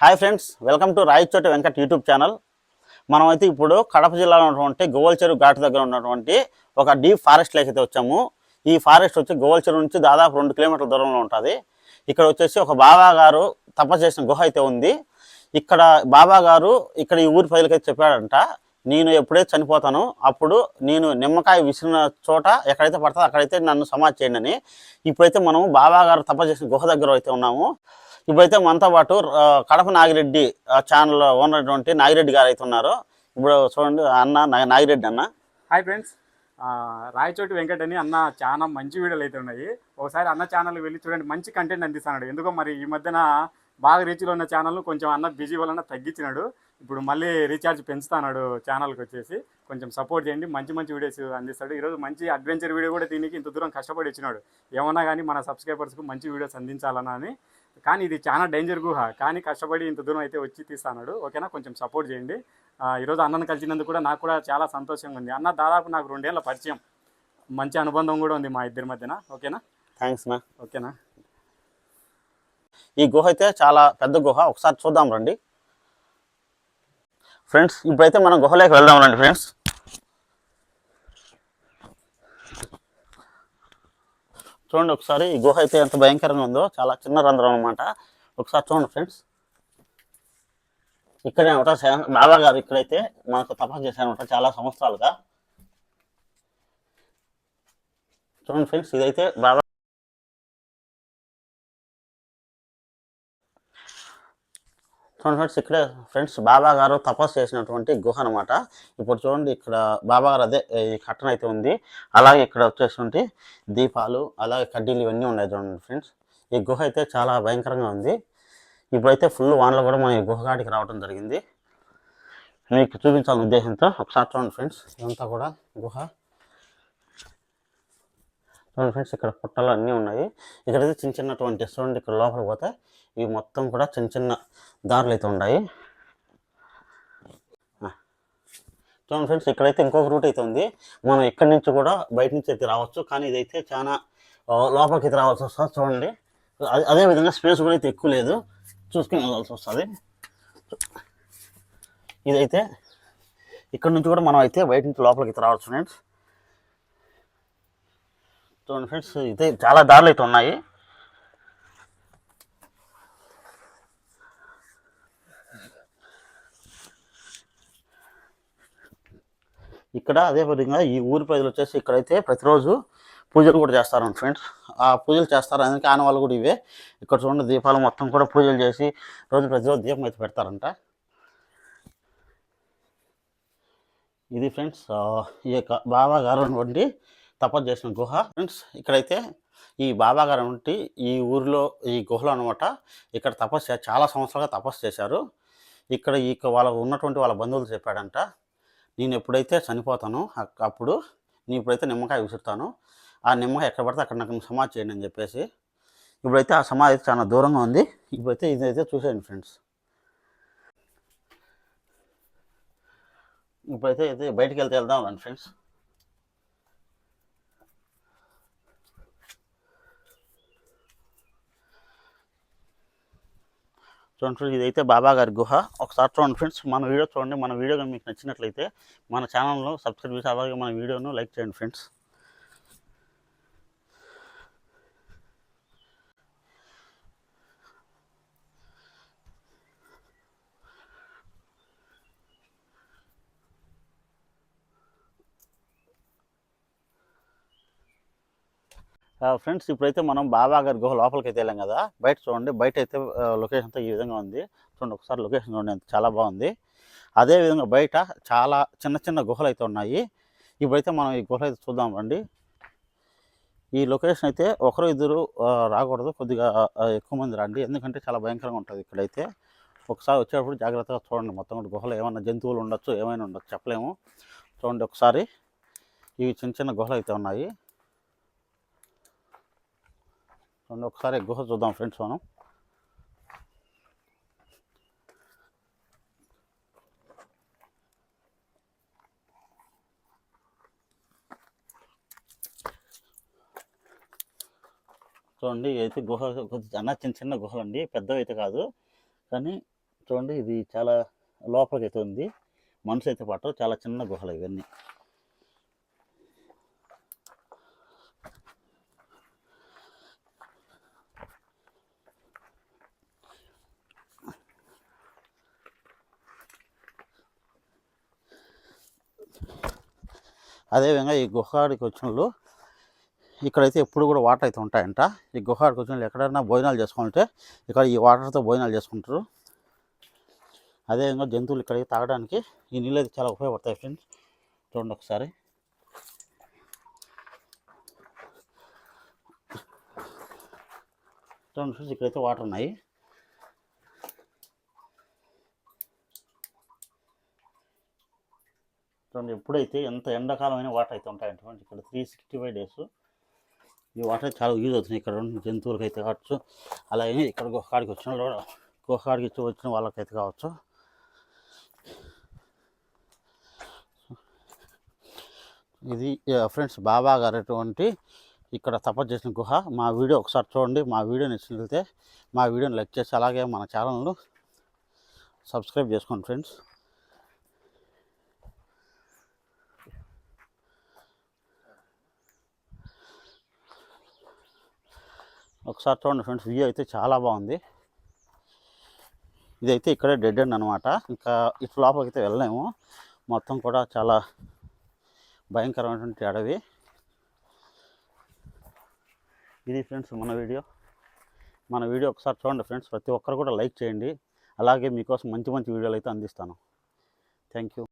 Hi friends welcome to Rayachoti Venkat YouTube channel మనమైతే ఇప్పుడు కడప జిల్లాలో ఉన్నటువంటి గోవల్చెరు ఘాట్ దగ్గర ఉన్నటువంటి ఒక డీప్ ఫారెస్ట్లోకి అయితే వచ్చాము. ఈ ఫారెస్ట్ వచ్చి గోవల్చెరు నుంచి దాదాపు రెండు కిలోమీటర్ల దూరంలో ఉంటుంది. ఇక్కడ వచ్చేసి ఒక బాబా గారు తపస్సు చేసిన గుహ అయితే ఉంది. ఇక్కడ బాబా గారు ఇక్కడ ఈ ఊరి ప్రజలకైతే చెప్పాడంట నేను ఎప్పుడైతే చనిపోతానో అప్పుడు నేను నిమ్మకాయ విసిరిన చోట ఎక్కడైతే పడుతుందో అక్కడైతే నన్ను సమాధి చేయండి అని. ఇప్పుడైతే మనము బాబా గారు తపస్సు చేసిన గుహ దగ్గర అయితే ఉన్నాము. ఇప్పుడైతే మనతో పాటు కడప నాగిరెడ్డి ఛానల్ ఉన్నటువంటి నాగిరెడ్డి గారు అయితే ఉన్నారు. ఇప్పుడు చూడండి అన్న నాగిరెడ్డి అన్న. హాయ్ ఫ్రెండ్స్ రాయచోటి వెంకట్ అని అన్న చాలా మంచి వీడియోలు అయితే ఉన్నాయి. ఒకసారి అన్న ఛానల్ వెళ్ళి చూడండి మంచి కంటెంట్ అందిస్తున్నాడు ఎందుకో మరి ఈ మధ్యన బాగా రీచ్లో ఉన్న ఛానల్ కొంచెం అన్న బిజీ వలన తగ్గించినాడు. ఇప్పుడు మళ్ళీ రీఛార్జ్ పెంచుతాడు ఛానల్కి వచ్చేసి. కొంచెం సపోర్ట్ చేయండి మంచి మంచి వీడియోస్ అందిస్తాడు. ఈరోజు మంచి అడ్వెంచర్ వీడియో కూడా దీనికి ఇంత దూరం కష్టపడి వచ్చినాడు ఏమన్నా కానీ మన సబ్స్క్రైబర్స్కు మంచి వీడియోస్ అందించాలన్నా అని కానీ ఇది చాలా డేంజర్ గుహ. కానీ కష్టపడి ఇంత దూరం అయితే వచ్చి తీస్తాడు ఓకేనా? కొంచెం సపోర్ట్ చేయండి. ఈరోజు అన్నను కలిసినందుకు కూడా నాకు కూడా చాలా సంతోషంగా ఉంది. అన్న దాదాపు నాకు రెండేళ్ళ పరిచయం. మంచి అనుబంధం కూడా ఉంది మా ఇద్దరి మధ్యన. ఓకేనా? థ్యాంక్స్ నా ఓకేనా? ఈ గుహ అయితే చాలా పెద్ద గుహ. ఒకసారి చూద్దాం రండి. ఫ్రెండ్స్ ఇప్పుడైతే మనం గుహలోకి వెళ్దాం రండి ఫ్రెండ్స్ చూడండి ఒకసారి ఈ గుహ అయితే ఎంత భయంకరంగా ఉందో చాలా చిన్న రంధ్రం అనమాట ఒకసారి చూడండి ఫ్రెండ్స్. ఇక్కడే అనమాట బాబా గారు ఇక్కడైతే మనకు తపస్సు చేశారనమాట చాలా సంవత్సరాలుగా. చూడండి ఫ్రెండ్స్ ఇదైతే బాబా చూడండి ఫ్రెండ్స్ ఇక్కడే ఫ్రెండ్స్ బాబా గారు తపస్సు చేసినటువంటి గుహ అనమాట ఇప్పుడు చూడండి ఇక్కడ బాబా గారు అదే ఈ కట్టన అయితే ఉంది. అలాగే ఇక్కడ వచ్చేటువంటి దీపాలు అలాగే కడ్డీలు ఇవన్నీ ఉన్నాయి చూడండి ఫ్రెండ్స్. ఈ గుహ అయితే చాలా భయంకరంగా ఉంది. ఇప్పుడైతే ఫుల్ వానలు కూడా మనం ఈ గుహ రావడం జరిగింది. మీకు చూపించాలని ఉద్దేశంతో ఒకసారి చూడండి ఫ్రెండ్స్ ఇదంతా కూడా గుహ. చూడండి ఫ్రెండ్స్ ఇక్కడ పుట్టలు అన్నీ ఉన్నాయి. ఇక్కడైతే చిన్న చిన్నటువంటి చూడండి ఇక్కడ లోపలికి పోతే ఇవి మొత్తం కూడా చిన్న చిన్న దారులు అయితే ఉన్నాయి. చూడండి ఫ్రెండ్స్ ఇక్కడైతే ఇంకొక రూట్ అయితే ఉంది. మనం ఇక్కడి నుంచి కూడా బయట నుంచి అయితే రావచ్చు. కానీ ఇదైతే చాలా లోపలికి అయితే రావాల్సి వస్తుంది. చూడండి. అదే అదే విధంగా స్పేస్ కూడా అయితే ఎక్కువ లేదు. చూసుకుని వెళ్ళాల్సి వస్తుంది. ఇదైతే ఇక్కడ నుంచి కూడా మనం అయితే బయట నుంచి లోపలికి అయితే రావచ్చు ఫ్రెండ్స్. చూడండి ఫ్రెండ్స్ అయితే చాలా దారులు అయితే ఉన్నాయి. ఇక్కడ అదే విధంగా ఈ ఊరి ప్రజలు వచ్చేసి ఇక్కడైతే ప్రతిరోజు పూజలు కూడా చేస్తారండి ఫ్రెండ్స్ ఆ పూజలు చేస్తారు. అందుకే ఆనవాళ్ళు కూడా ఇవే. ఇక్కడ చూడండి దీపాలు మొత్తం కూడా పూజలు చేసి రోజు ప్రతిరోజు దీపం అయితే పెడతారంట. ఇది ఫ్రెండ్స్ ఈ యొక్క బాబా గారు వంటి తపస్సు చేసిన గుహ. ఫ్రెండ్స్ ఇక్కడైతే ఈ బాబా గారు వంటి ఈ ఊరిలో ఈ గుహలో అనమాట ఇక్కడ తపస్సు చాలా సంవత్సరాలుగా తపస్సు చేశారు. ఇక్కడ ఈ వాళ్ళ ఉన్నటువంటి వాళ్ళ బంధువులు చెప్పాడంట. నేను ఎప్పుడైతే చనిపోతానో అప్పుడు నేను ఇప్పుడైతే నిమ్మకాయ విసురుతాను. ఆ నిమ్మకాయ ఎక్కడ పడితే అక్కడ నాకు సమాధి చేయండి అని చెప్పేసి. ఇప్పుడైతే ఆ సమాధి అయితే చాలా దూరంగా ఉంది. ఇప్పుడైతే ఇదైతే చూసేయండి ఫ్రెండ్స్. ఇప్పుడైతే అయితే బయటికి వెళ్తే వెళ్దాం రండి ఫ్రెండ్స్. చూడండి ఫ్రెండ్స్ ఇదైతే బాబా గారి గుహ. ఒకసారి చూడండి ఫ్రెండ్స్ మన వీడియో చూడండి. మన వీడియో కానీ మీకు నచ్చినట్లయితే మన ఛానల్ను సబ్స్క్రైబ్ చేసి అలాగే మన వీడియోను లైక్ చేయండి ఫ్రెండ్స్. ఫ్రెండ్స్ ఇప్పుడైతే మనం బాబా గారి గుహ లోపలికి అయితే వెళ్ళాం కదా. బయట చూడండి బయట అయితే లొకేషన్ అంతా ఈ విధంగా ఉంది. చూడండి ఒకసారి లొకేషన్ చూడండి చాలా బాగుంది. అదే విధంగా బయట చాలా చిన్న చిన్న గుహలు అయితే ఉన్నాయి. ఇప్పుడైతే మనం ఈ గుహలు అయితే చూద్దాం రండి. ఈ లొకేషన్ అయితే ఒకరు ఇద్దరు రాకూడదు. కొద్దిగా ఎక్కువ మంది రండి. ఎందుకంటే చాలా భయంకరంగా ఉంటుంది ఇక్కడైతే. ఒకసారి వచ్చేటప్పుడు జాగ్రత్తగా చూడండి మొత్తం కూడా గుహలో ఏమైనా జంతువులు ఉండొచ్చు ఏమైనా ఉండొచ్చు చెప్పలేము. చూడండి ఒకసారి ఇవి చిన్న చిన్న గుహలు అయితే ఉన్నాయి. రెండు ఒకసారి గుహ చూద్దాం ఫ్రెండ్స్ మనం చూడండి అయితే గుహ కొద్ది అన్న చిన్న చిన్న గుహలు అండి పెద్దవి అయితే కాదు కానీ చూడండి ఇది చాలా లోపలికి అయితే ఉంది మనసు అయితే పట్టవు చాలా చిన్న గుహలు ఇవన్నీ అదేవిధంగా ఈ గుహాడికి వచ్చిన వాళ్ళు ఇక్కడైతే ఎప్పుడు కూడా వాటర్ అయితే ఉంటాయంట. ఈ గుహాడికి వచ్చిన వాళ్ళు ఎక్కడైనా భోజనాలు చేసుకుంటే ఇక్కడ ఈ వాటర్తో భోజనాలు చేసుకుంటారు. అదేవిధంగా జంతువులు ఇక్కడికి తాగడానికి ఈ నీళ్ళు అయితే చాలా ఉపయోగపడతాయి ఫ్రెండ్స్. చూడండి ఒకసారి. చూడండి ఫ్రెండ్స్ ఇక్కడైతే వాటర్ ఉన్నాయి. చూడండి ఎప్పుడైతే ఎంత ఎండాకాలమైన వాటర్ అయితే ఉంటాయంటే ఇక్కడ త్రీ సిక్స్టీ ఫైవ్ డేస్ ఈ వాటర్ చాలా యూజ్ అవుతుంది ఇక్కడ ఉన్న జంతువులకి అయితే కావచ్చు అలాగే ఇక్కడ గుహకాడికి వచ్చిన కూడా గుహకాడికి వచ్చిన వాళ్ళకైతే కావచ్చు. ఇది ఫ్రెండ్స్ బాబా గారు అటువంటి ఇక్కడ తపస్సు చేసిన గుహ. మా వీడియో ఒకసారి చూడండి. మా వీడియో నచ్చినట్లయితే మా వీడియోని లైక్ చేసి అలాగే మన ఛానల్ను సబ్స్క్రైబ్ చేసుకోండి ఫ్రెండ్స్ ఒకసారి చూడండి ఫ్రెండ్స్ వ్యూ అయితే చాలా బాగుంది. ఇదైతే ఇక్కడే డెడ్ ఎండ్ అనమాట ఇంకా ఇటు లోపలికి అయితే వెళ్ళలేము. మొత్తం కూడా చాలా భయంకరమైనటువంటి అడవి. ఇది ఫ్రెండ్స్ మన వీడియో. మన వీడియో ఒకసారి చూడండి ఫ్రెండ్స్ ప్రతి ఒక్కరు కూడా లైక్ చేయండి. అలాగే మీకోసం మంచి మంచి వీడియోలు అయితే అందిస్తాను. Thank you.